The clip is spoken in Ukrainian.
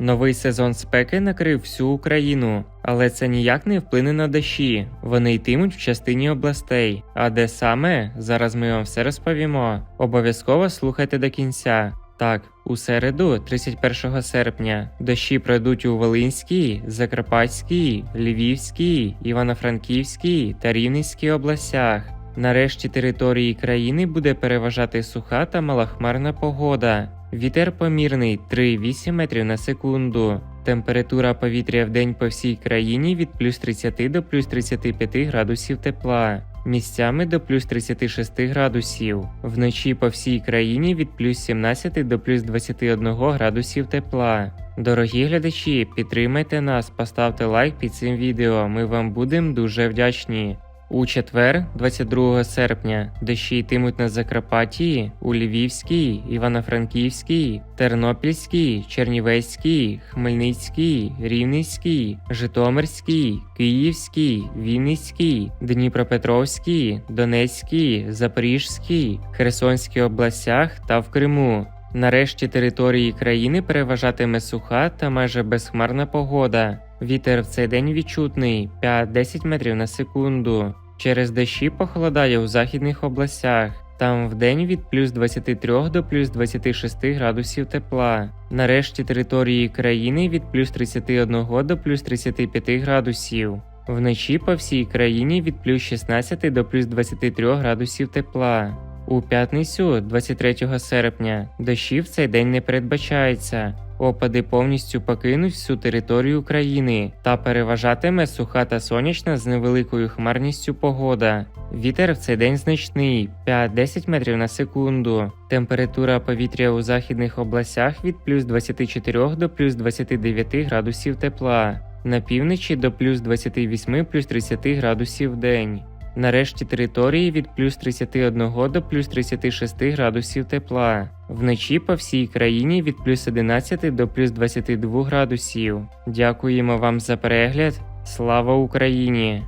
Новий сезон спеки накрив всю Україну, але це ніяк не вплине на дощі. Вони йтимуть в частині областей. А де саме? Зараз ми вам все розповімо. Обов'язково слухайте до кінця. Так, у середу, 31 серпня, дощі пройдуть у Волинській, Закарпатській, Львівській, Івано-Франківській та Рівненській областях. Нарешті території країни буде переважати суха та малахмарна погода. Вітер помірний 3,8 метрів на секунду. Температура повітря в день по всій країні від плюс 30 до плюс 35 градусів тепла. Місцями до плюс 36 градусів. Вночі по всій країні від плюс 17 до плюс 21 градусів тепла. Дорогі глядачі, підтримайте нас, поставте лайк під цим відео. Ми вам будемо дуже вдячні. У четвер, 22 серпня, дощі йтимуть на Закарпатті, у Львівській, Івано-Франківській, Тернопільській, Чернівецькій, Хмельницькій, Рівненській, Житомирській, Київській, Вінницькій, Дніпропетровській, Донецькій, Запорізькій, Херсонській областях та в Криму. Нарешті території країни переважатиме суха та майже безхмарна погода. Вітер в цей день відчутний 5-10 метрів на секунду. Через дощі похолодає у західних областях. Там вдень від плюс 23 до плюс 26 градусів тепла. Нарешті території країни від плюс 31 до плюс 35 градусів. Вночі по всій країні від плюс 16 до плюс 23 градусів тепла. У п'ятницю, 23 серпня, дощі в цей день не передбачається. Опади повністю покинуть всю територію країни та переважатиме суха та сонячна з невеликою хмарністю погода. Вітер в цей день значний 5-10 метрів на секунду. Температура повітря у західних областях від плюс 24 до плюс 29 градусів тепла. На півночі до плюс 28 плюс 30 градусів в день. Нарешті території від плюс 31 до плюс 36 градусів тепла. Вночі по всій країні від плюс 11 до плюс 22 градусів. Дякуємо вам за перегляд. Слава Україні!